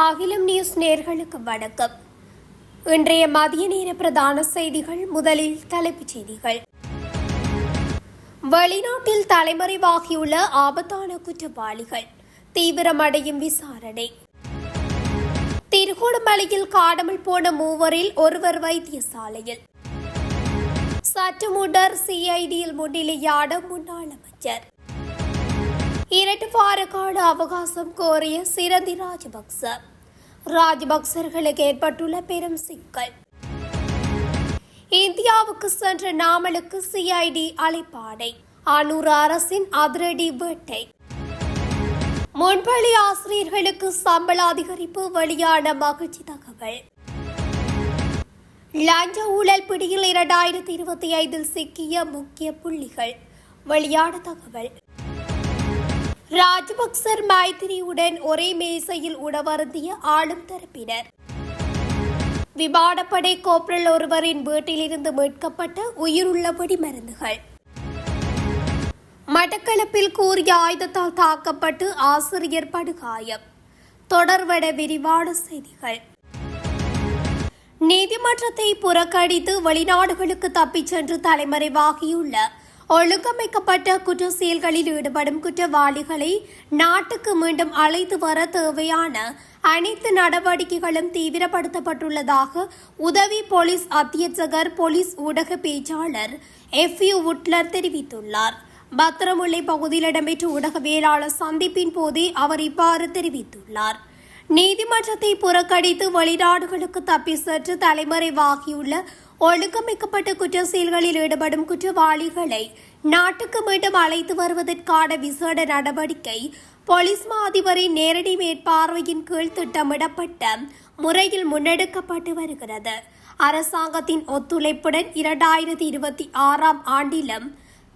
அகிலம் நியூஸ் நேர்களுக்கு வணக்கம். இன்றைய மதிய நேர பிரதான செய்திகள் முதலில் தலைப்புச் செய்திகள். வெளிநாட்டில் தலைமறைவாகியுள்ள ஆபத்தான குற்றவாளிகள் தீவிரமடையும் விசாரணை. திருகோணமலையில் காணாமல் போன மூவரில் ஒருவர் வைத்தியசாலையில். சற்றுமுடர் சிஐடியில் முன்னிலையான முன்னாள் அமைச்சர். இரண்டு வார கால அவகாசம் கோரிய சிரந்தி ராஜபக்ச. ராஜபக்சர்களுக்கு ஏற்பட்டுள்ள பெரும் சிக்கல். இந்தியாவுக்கு சென்ற நாமலுக்கு சிஐடி அலைப்பாடை அனூர் அரசின் அதிரடி வேட்டை. முன்பள்ளி ஆசிரியர்களுக்கு சம்பள அதிகரிப்பு வெளியான மகிழ்ச்சி தகவல். லஞ்ச ஊழல் பிடியில் இரண்டாயிரத்தி இருபத்தி ஐந்தில் சிக்கிய முக்கிய புள்ளிகள். வெளியான தகவல். ராஜபக்சர் மைத்திரியுடன் ஒரே மேசையில் உணவருந்திய ஆளும் தரப்பினர். விமானப்படை கோப்ரல் ஒருவரின் வீட்டிலிருந்து மீட்கப்பட்ட உயிருள்ளபடி மருந்துகள். மட்டக்களப்பில் கூறிய ஆயுதத்தால் தாக்கப்பட்டு ஆசிரியர் படுகாயம். தொடர்வட விரிவான செய்திகள். நீதிமன்றத்தை புறக்கணித்து வெளிநாடுகளுக்கு தப்பிச் சென்று தலைமறைவாகியுள்ள ஒழுங்கமைக்கப்பட்ட குற்ற செயல்களில் ஈடுபடும் குற்றவாளிகளை நாட்டுக்கு மீண்டும் அழைத்து வர தேவையான அனைத்து நடவடிக்கைகளும் தீவிரப்படுத்தப்பட்டுள்ளதாக உதவி போலீஸ் அத்தியட்சகர் போலீஸ் ஊடக பேச்சாளர் எஃப் யூ உட்லர் தெரிவித்துள்ளார். பத்திரமுல்லை பகுதியில் இடம்பெற்ற ஊடகவியலாளர் சந்திப்பின் போதே அவர் இவ்வாறு தெரிவித்துள்ளார். நீதிமன்றத்தை புறக்கணித்து வெளிநாடுகளுக்கு தப்பி சென்று தலைமறைவாகியுள்ள ஒழுங்கமைக்கப்பட்ட குற்ற செயல்களில் ஈடுபடும் குற்றவாளிகளை நாட்டுக்கு மீண்டும் அழைத்து வருவதற்கான விசேட நடவடிக்கை போலீஸ் மா அதிபரின் நேரடி மேற்பார்வையின் கீழ் திட்டமிடப்பட்ட முறையில் முன்னெடுக்கப்பட்டு வருகிறது. அரசாங்கத்தின் ஒத்துழைப்புடன் இரண்டாயிரத்தி இருபத்தி ஆறாம் ஆண்டிலும்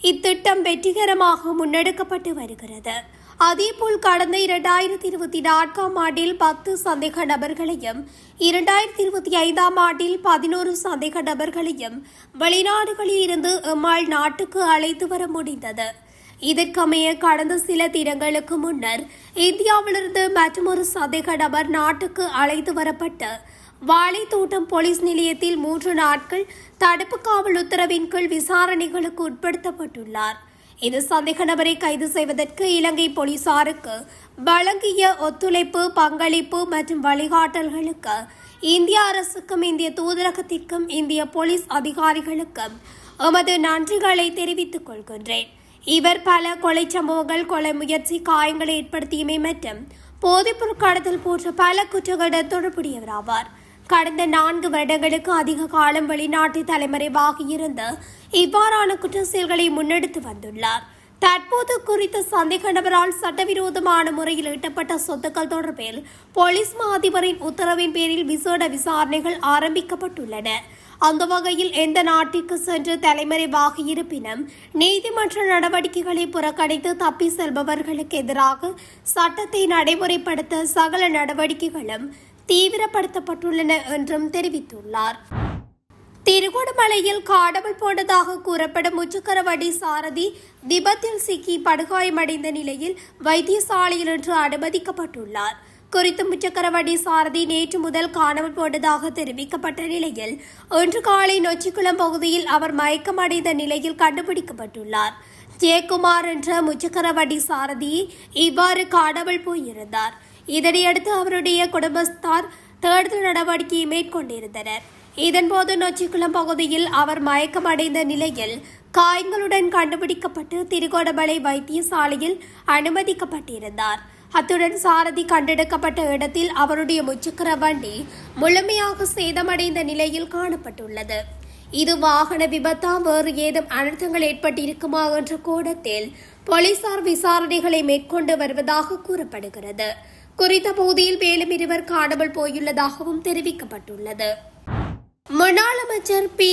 இத்திட்டம் வெற்றிகரமாக முன்னெடுக்கப்பட்டு வருகிறது. அதேபோல் கடந்த இரண்டாயிரத்தி இருபத்தி நான்காம் ஆண்டில் பத்து சந்தேக நபர்களையும் இரண்டாயிரத்தி இருபத்தி ஐந்தாம் ஆண்டில் பதினோரு சந்தேக நபர்களையும் வெளிநாடுகளில் இருந்து எம்மாள் நாட்டுக்கு அழைத்து வர முடிந்தது. இதற்கமைய கடந்த சில தினங்களுக்கு முன்னர் இந்தியாவிலிருந்து மற்றொரு சந்தேக நபர் நாட்டுக்கு அழைத்து வரப்பட்டு வாழைத்தோட்டம் போலீஸ் நிலையத்தில் மூன்று நாட்கள் தடுப்பு காவல் உத்தரவின் கீழ் விசாரணைகளுக்கு உட்படுத்தப்பட்டுள்ளார். இது சந்தேக நபரை கைது செய்வதற்கு இலங்கை போலீசாருக்கு வழங்கிய ஒத்துழைப்பு பங்களிப்பு மற்றும் வழிகாட்டல்களுக்கு இந்திய அரசுக்கும் இந்திய தூதரகத்திற்கும் இந்திய போலீஸ் அதிகாரிகளுக்கும் எமது நன்றிகளை தெரிவித்துக் கொள்கின்றேன். இவர் பல கொலை சம்பவங்கள் கொலை முயற்சி காயங்களை ஏற்படுத்தியமை மற்றும் போதைப்பொருள் கடத்தல் போன்ற பல குற்றங்களுடன் தொடர்புடையவராவார். கடந்த நான்கு வருடங்களுக்கு அதிக காலம் வெளிநாட்டு தலைமறைவாக இருந்து இவ்வாறான குற்ற செயல்களை முன்னெடுத்து வந்துள்ளார். தற்போது குறித்த சந்தேக நபரால் சட்டவிரோதமான முறையில் ஈட்டப்பட்ட சொத்துக்கள் தொடர்பில் போலீஸ் மா அதிபரின் உத்தரவின் பேரில் விசேட விசாரணைகள் ஆரம்பிக்கப்பட்டுள்ளன. அந்த வகையில் எந்த நாட்டிற்கு சென்று தலைமறைவாக இருப்பினும் நீதிமன்ற நடவடிக்கைகளை புறக்கணித்து தப்பி செல்பவர்களுக்கு எதிராக சட்டத்தை நடைமுறைப்படுத்த சகல நடவடிக்கைகளும் தீவிரப்படுத்தப்பட்டுள்ளன என்றும் தெரிவித்துள்ளார். திருகோணமலையில் காணாமல் போனதாக கூறப்படும் முச்சக்கரவடி சாரதி விபத்தில் சிக்கி படுகாயமடைந்த நிலையில் வைத்தியசாலையில் இன்று அனுமதிக்கப்பட்டுள்ளார். குறித்து முச்சக்கரவண்டி சாரதி நேற்று முதல் காணாமல் போனதாக தெரிவிக்கப்பட்ட நிலையில் இன்று காலை நொச்சிக்குளம் பகுதியில் அவர் மயக்கமடைந்த நிலையில் கண்டுபிடிக்கப்பட்டுள்ளார். ஜெயக்குமார் என்ற முச்சக்கரவண்டி சாரதி இவ்வாறு காணாமல் போயிருந்தார். இதனையடுத்து அவருடைய குடும்பஸ்தார் தேடுதல் நடவடிக்கையை மேற்கொண்டிருந்தனர். இதன்போது நொச்சிக்குளம் பகுதியில் அவர் மயக்கமடைந்த நிலையில் காயங்களுடன் கண்டுபிடிக்கப்பட்டு திருகோணமலை வைத்தியசாலையில் அனுமதிக்கப்பட்டிருந்தார். அத்துடன் சாரதி கண்டெடுக்கப்பட்ட இடத்தில் அவருடைய முச்சக்கர வண்டி முழுமையாக சேதமடைந்த நிலையில் காணப்பட்டுள்ளது. இது வாகன விபத்தா வேறு ஏதும் அனர்த்தங்கள் ஏற்பட்டிருக்குமா என்ற கோணத்தில் போலீசார் விசாரணைகளை மேற்கொண்டு வருவதாக கூறப்படுகிறது. குறித்த பகுதியில் மேலும் இருவர் காணாமல் போயுள்ளதாகவும் தெரிவிக்கப்பட்டுள்ளது. முன்னாள் அமைச்சர் பி.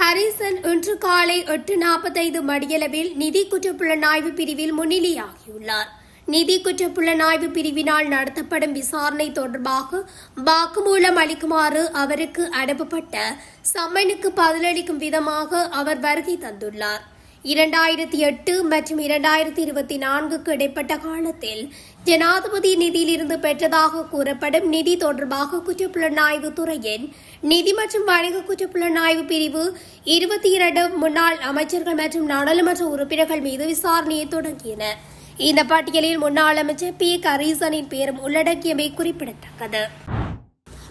ஹரிசன் இன்று காலை எட்டு நாற்பத்தைந்து மணியளவில் நிதி குற்றப்புலனாய்வு பிரிவில் முன்னிலையாகியுள்ளார். நிதி குற்றப்புலனாய்வு பிரிவினால் நடத்தப்படும் விசாரணை தொடர்பாக வாக்குமூலம் அளிக்குமாறு அவருக்கு அனுப்பப்பட்ட சம்மனுக்கு பதிலளிக்கும் விதமாக அவர் வருகை தந்துள்ளார். இரண்டாயிரத்தி எட்டு மற்றும் இரண்டாயிரத்தி இருபத்தி நான்குக்கு இடைப்பட்ட காலத்தில் ஜனாதிபதி நிதியிலிருந்து பெற்றதாக கூறப்படும் நிதி தொடர்பாக குற்றப்புலனாய்வு துறையின் நிதி மற்றும் வணிக குற்றப்புலனாய்வு பிரிவு இருபத்தி இரண்டு முன்னாள் அமைச்சர்கள் மற்றும் நாடாளுமன்ற உறுப்பினர்கள் மீது விசாரணையை தொடங்கியன இந்த பட்டியலில் முன்னாள் அமைச்சர் பி கரீசனின் பெயரும் உள்ளடக்கியமை குறிப்பிடத்தக்கது.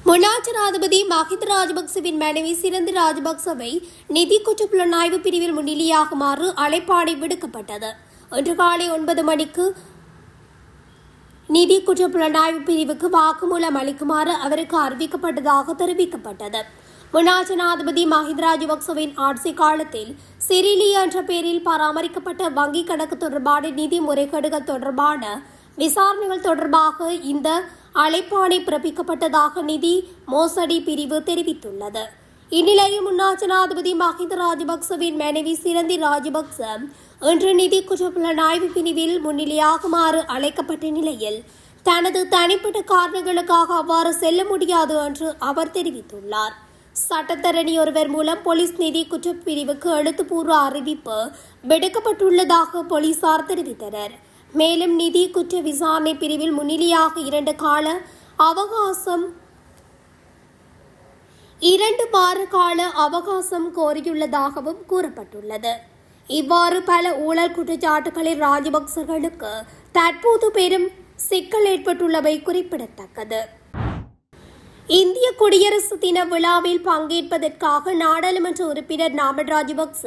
முன்னாள் ஜனாதிபதி மஹிந்த ராஜபக்சவின் மனைவி சிறந்த ராஜபக்சவை நிதி குற்றப்புலனாய்வு பிரிவில் முன்னிலையாகுமாறு அழைப்பாடை விடுக்கப்பட்டது. இன்று காலை ஒன்பது மணிக்கு நிதி குற்றப்புலனாய்வு பிரிவுக்கு வாக்குமூலம் அளிக்குமாறு அவருக்கு அறிவிக்கப்பட்டதாக தெரிவிக்கப்பட்டது. முன்னாள் ஜனாதிபதி மஹிந்த ராஜபக்சவின் ஆட்சி காலத்தில் சிறிலியா என்ற பெயரில் பராமரிக்கப்பட்ட வங்கிக் கணக்கு தொடர்பான நிதி முறைகேடுகள் தொடர்பான விசாரணைகள் தொடர்பாக இந்த அழைப்பாணை பிறப்பிக்கப்பட்டதாக நிதி மோசடி பிரிவு தெரிவித்துள்ளது. இந்நிலையில் முன்னாள் ஜனாதிபதி மஹிந்த ராஜபக்சவின் மனைவி சிரந்தி ராஜபக்ச இன்று நிதி குற்றப்புலனாய்வு பிரிவில் முன்னிலையாகுமாறு அழைக்கப்பட்ட நிலையில் தனது தனிப்பட்ட காரணங்களுக்காக அவ்வாறு செல்ல முடியாது என்று அவர் தெரிவித்துள்ளார். சட்டத்தரணி ஒருவர் மூலம் போலீஸ் நிதி குற்றப்பிரிவுக்கு எழுத்துப்பூர்வ அறிவிப்பு விடுக்கப்பட்டுள்ளதாக போலீசார் தெரிவித்தனர். மேலும் நிதி குற்ற விசாரணை பிரிவில் முன்னிலையாக இரண்டு கால அவகாசம் இரண்டு வார கால அவகாசம் கோரியுள்ளதாகவும் கூறப்பட்டுள்ளது. இவ்வாறு பல ஊழல் குற்றச்சாட்டுகளில் ராஜபக்சர்களுக்கு தற்போது பெரும் சிக்கல் ஏற்பட்டுள்ளவை குறிப்பிடத்தக்கது. இந்திய குடியரசு தின விழாவில் பங்கேற்பதற்காக நாடாளுமன்ற உறுப்பினர் நாமல் ராஜபக்ச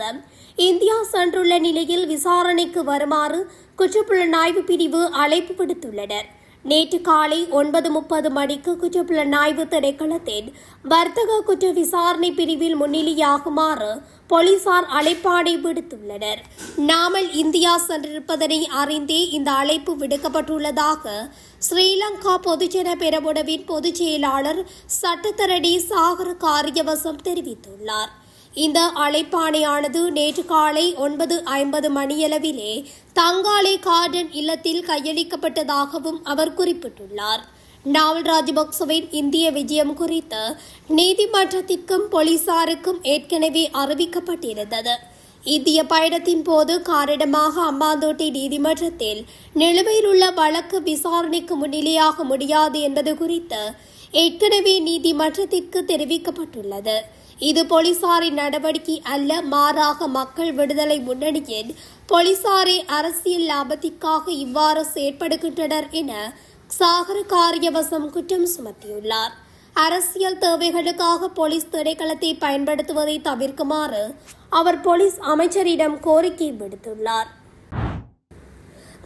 இந்தியா சென்றுள்ள நிலையில் விசாரணைக்கு வருமாறு குற்றப்புலனாய்வு பிரிவு அழைப்பு விடுத்துள்ளனர். நேற்று காலை ஒன்பது முப்பது மணிக்கு குற்றப்புலனாய்வு திணைக்களத்தின் வர்த்தக குற்ற விசாரணை பிரிவில் முன்னிலையாகுமாறு போலீசார் அழைப்பாடை விடுத்துள்ளனர். நாமல் இந்தியா சென்றிருப்பதனை அறிந்தே இந்த அழைப்பு விடுக்கப்பட்டுள்ளதாக ஸ்ரீலங்கா பொதுஜன பெரமுனவின் பொதுச் செயலாளர் சட்டத்தரணி சாகர காரியவசம் தெரிவித்துள்ளார். இந்த அழைப்பாணையானது நேற்று காலை ஒன்பது ஐம்பது மணியளவிலே தங்காலை கார்டன் இல்லத்தில் கையளிக்கப்பட்டதாகவும் அவர் குறிப்பிட்டுள்ளார். நாவல் ராஜபக்சவின் இந்திய விஜயம் குறித்து நீதிமன்றத்திற்கும் போலீசாருக்கும் ஏற்கனவே அறிவிக்கப்பட்டிருந்தது. இந்திய பயணத்தின் போது காரணமாக அம்பாந்தோட்டை நீதிமன்றத்தில் நிலுவையில் உள்ள வழக்கு விசாரணைக்கு முன்னிலையாக முடியாது என்பது குறித்து ஏற்கனவே நீதிமன்றத்திற்கு தெரிவிக்கப்பட்டுள்ளது. இது போலீசாரின் நடவடிக்கை அல்ல மாறாக மக்கள் விடுதலை முன்னணியின் போலீசாரே அரசியல் லாபத்திற்காக இவ்வாறு செயற்படுகின்றனர் என சாகர காரியவசம் குற்றம் சுமத்தியுள்ளார். அரசியல் தேவைகளுக்காக போலீஸ் திணைக்களத்தை பயன்படுத்துவதை தவிர்க்குமாறு அவர் போலீஸ் அமைச்சரிடம் கோரிக்கை விடுத்துள்ளார்.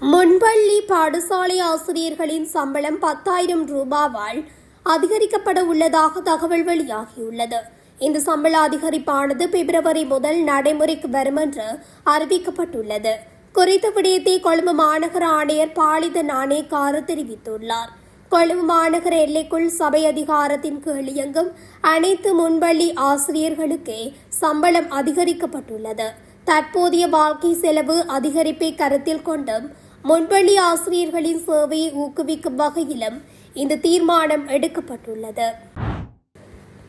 முன்பள்ளி பாடசாலை ஆசிரியர்களின் சம்பளம் பத்தாயிரம் ரூபாவால் அதிகரிக்கப்பட உள்ளதாக தகவல் வெளியாகியுள்ளது. இந்த சம்பள அதிகரிப்பானது பிப்ரவரி முதல் நடைமுறைக்கு வரும் என்று அறிவிக்கப்பட்டுள்ளது. குறித்த விடயத்தை கொழும்பு மாநகர ஆணையர் பாலித நாணயக்கார தெரிவித்துள்ளார். கொழும்பு மாநகர எல்லைக்குள் சபை அதிகாரத்தின் கீழ் இயங்கும் அனைத்து முன்பள்ளி ஆசிரியர்களுக்கே சம்பளம் அதிகரிக்கப்பட்டுள்ளது. தற்போதைய வாழ்க்கை செலவு அதிகரிப்பை கருத்தில் கொண்டும் முன்பள்ளி ஆசிரியர்களின் சேவையை ஊக்குவிக்கும் வகையிலும் இந்த தீர்மானம் எடுக்கப்பட்டுள்ளது.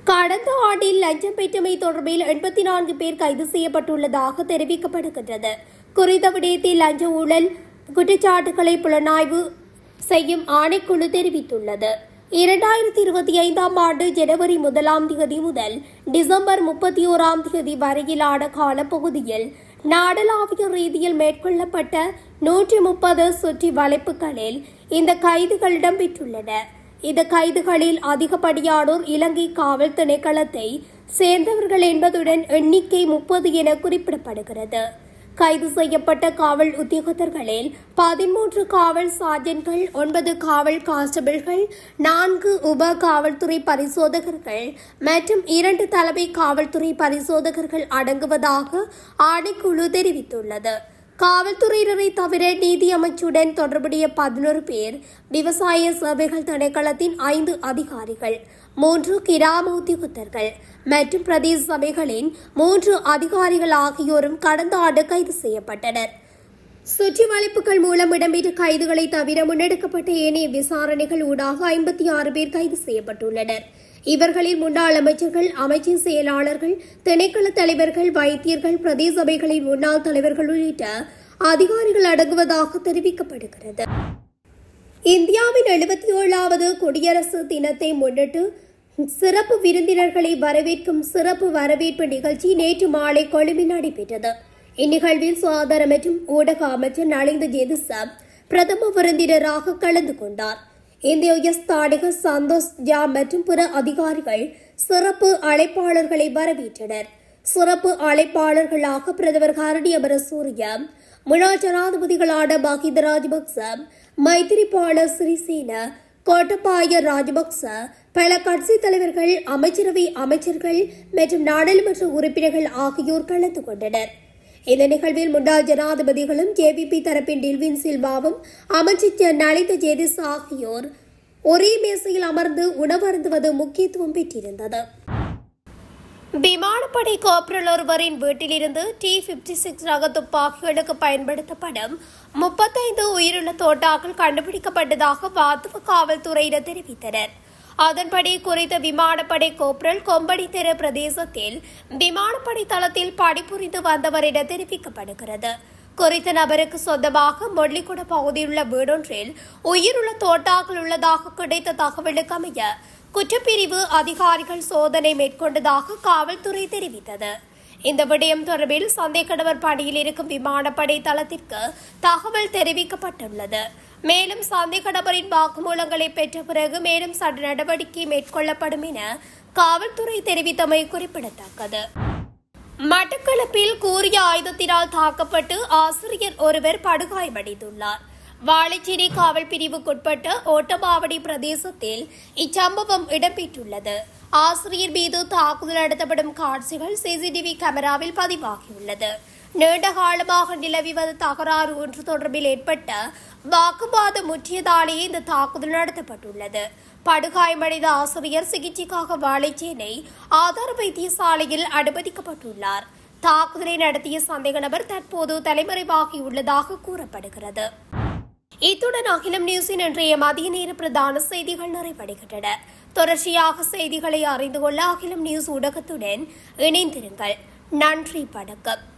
கடந்த ஆண்டில் லஞ்சம் பெற்றமை தொடர்பில் எண்பத்தி நான்கு பேர் கைது செய்யப்பட்டுள்ளதாக தெரிவிக்கப்படுகின்றது. குறித்த விடயத்தில் லஞ்ச ஊழல் குற்றச்சாட்டுகளை புலனாய்வு செய்யும் ஆணைக்குழு தெரிவித்துள்ளது. இரண்டாயிரத்தி இருபத்தி ஐந்தாம் ஆண்டு ஜனவரி முதலாம் தேதி முதல் டிசம்பர் முப்பத்தி ஓராம் தேதி வரையிலான காலப்பகுதியில் நாடளாவிய ரீதியில் மேற்கொள்ளப்பட்ட நூற்றி முப்பது சுற்றி வளைப்புகளில் இந்த கைதுகள் இடம்பெற்றுள்ளன. இந்த கைதுகளில் அதிகப்படியானோர் இலங்கை காவல் திணைக்களத்தை சேர்ந்தவர்கள் என்பதுடன் எண்ணிக்கை முப்பது என குறிப்பிடப்படுகிறது. கைது செய்யப்பட்ட காவல் உத்தியோகத்தர்களில் பதிமூன்று காவல் சார்ஜன்கள் ஒன்பது காவல் கான்ஸ்டபிள்கள் நான்கு உப காவல்துறை பரிசோதகர்கள் மற்றும் இரண்டு தலைமை காவல்துறை பரிசோதகர்கள் அடங்குவதாக ஆணைக்குழு தெரிவித்துள்ளது. காவல்துறையினரை தவிர நீதி அமைச்சுடன் தொடர்புடைய பதினோரு பேர் விவசாய சேவைகள் திணைக்களத்தின் ஐந்து அதிகாரிகள் மூன்று கிராம உத்தியோகத்தர்கள் மற்றும் பிரதேச சபைகளின் மூன்று அதிகாரிகள் ஆகியோரும் கடந்த ஆண்டு கைது செய்யப்பட்டனர். சுற்றி வளைப்புகள் மூலம் இடம்பெற்ற கைதுகளை தவிர முன்னெடுக்கப்பட்ட ஏனைய விசாரணைகள் ஊடாக ஐம்பத்தி ஆறு பேர் கைது செய்யப்பட்டுள்ளனர். இவர்களில் முன்னாள் அமைச்சர்கள் அமைச்சின் செயலாளர்கள் திணைக்கள தலைவர்கள் வைத்தியர்கள் பிரதேச சபைகளின் முன்னாள் தலைவர்கள் உள்ளிட்ட அதிகாரிகள் அடங்குவதாக தெரிவிக்கப்படுகிறது. இந்தியாவின் எழுபத்தி ஏழாவது குடியரசு தினத்தை முன்னிட்டு சிறப்பு விருந்தினர்களை வரவேற்கும் சிறப்பு வரவேற்பு நிகழ்ச்சி நேற்று மாலை கொழும்பில் நடைபெற்றது. இந்நிகழ்வில் சுகாதார மற்றும் ஊடக அமைச்சர் நலிந்த ஜெதுசப் பிரதம விருந்தினராக கலந்து கொண்டார். இந்திய உயர்ஸ்தானிக சந்தோஷ் ஜா மற்றும் பிற அதிகாரிகள் சிறப்பு அழைப்பாளர்களை வரவேற்றனர். சிறப்பு அழைப்பாளர்களாக பிரதமர் ஹரணி அமரசூரிய முன்னாள் ஜனாதிபதிகளான மஹிந்த ராஜபக்ச மைத்திரிபால சிறிசேன கோட்டபாய ராஜபக்ச பல கட்சி தலைவர்கள் அமைச்சரவை அமைச்சர்கள் மற்றும் நாடாளுமன்ற உறுப்பினர்கள் ஆகியோர் கலந்து கொண்டனர். இந்த நிகழ்வில் முன்னாள் ஜனாதிபதிகளும் ஜேபிபி தரப்பின் டில்வின் சில்வாவும் அமைச்சர் நலித ஜேதிஸ் ஆகியோர் ஒரே மேசையில் அமர்ந்து உணவருந்துவது முக்கியத்துவம் பெற்றிருந்தது. விமானப்படை கோப்ரல் ஒருவரின் வீட்டிலிருந்து டி பிப்டி சிக்ஸ் ரக துப்பாக்கிகளுக்கு பயன்படுத்தப்படும் முப்பத்தைந்து உயிருள்ள தோட்டாக்கள் கண்டுபிடிக்கப்பட்டதாக வாத்துவ காவல்துறையினர் தெரிவித்தனர். அதன்படி குறித்த விமானப்படை கோப்ரல் கொம்படித்திரு பிரதேசத்தில் விமானப்படை தளத்தில் பணிபுரிந்து வந்தவரிடம் தெரிவிக்கப்படுகிறது. குறித்த நபருக்கு சொந்தமாக மொள்ளிக்குட பகுதியிலுள்ள வீடொன்றில் உயிருள்ள தோட்டாக்கள் உள்ளதாக கிடைத்த தகவலுக்கு அமைய குற்றப்பிரிவு அதிகாரிகள் சோதனை மேற்கொண்டதாக காவல்துறை தெரிவித்தது. இந்த விடயம் தொடர்பில் சந்தேகநபர் பணியில் இருக்கும் விமானப்படை தளத்திற்கு தகவல் தெரிவிக்கப்பட்டுள்ளது. மேலும் சந்தேகநபரின் வாக்குமூலங்களை பெற்ற பிறகு மேலும் சட்ட நடவடிக்கை மேற்கொள்ளப்படும் என காவல்துறை தெரிவித்தமை குறிப்பிடத்தக்கது. மட்டக்களப்பில் கூறிய ஆயுதத்தினால் தாக்கப்பட்டு ஆசிரியர் ஒருவர் படுகாயமடைந்துள்ளார். வாழைச்சேரி காவல் பிரிவுக்குட்பட்ட ஓட்டமாவடி பிரதேசத்தில் இச்சம்பவம் இடம்பெற்றுள்ளது. ஆசிரியர் மீது தாக்குதல் நடத்தப்படும் காட்சிகள் சிசிடிவி கேமராவில் பதிவாகியுள்ளது. நீண்டகாலமாக நிலவி வந்த தகராறு ஒன்று தொடர்பில் ஏற்பட்ட வாக்குவாதம் முற்றியதாலேயே இந்த தாக்குதல் நடத்தப்பட்டுள்ளது. படுகாயமடைந்த ஆசிரியர் சிகிச்சைக்காக வாழைச்சேனை ஆதார வைத்தியசாலையில் அனுமதிக்கப்பட்டுள்ளார். தாக்குதலை நடத்திய சந்தேக நபர் தற்போது தலைமறைவாகியுள்ளதாக கூறப்படுகிறது. இத்துடன் அகிலம் நியூஸின் இன்றைய மதிய நேர பிரதான செய்திகள் நிறைவடைகின்றன. தொடர்ச்சியாக செய்திகளை அறிந்து கொள்ள அகிலம் நியூஸ் ஊடகத்துடன் இணைந்திருங்கள். நன்றி வணக்கம்.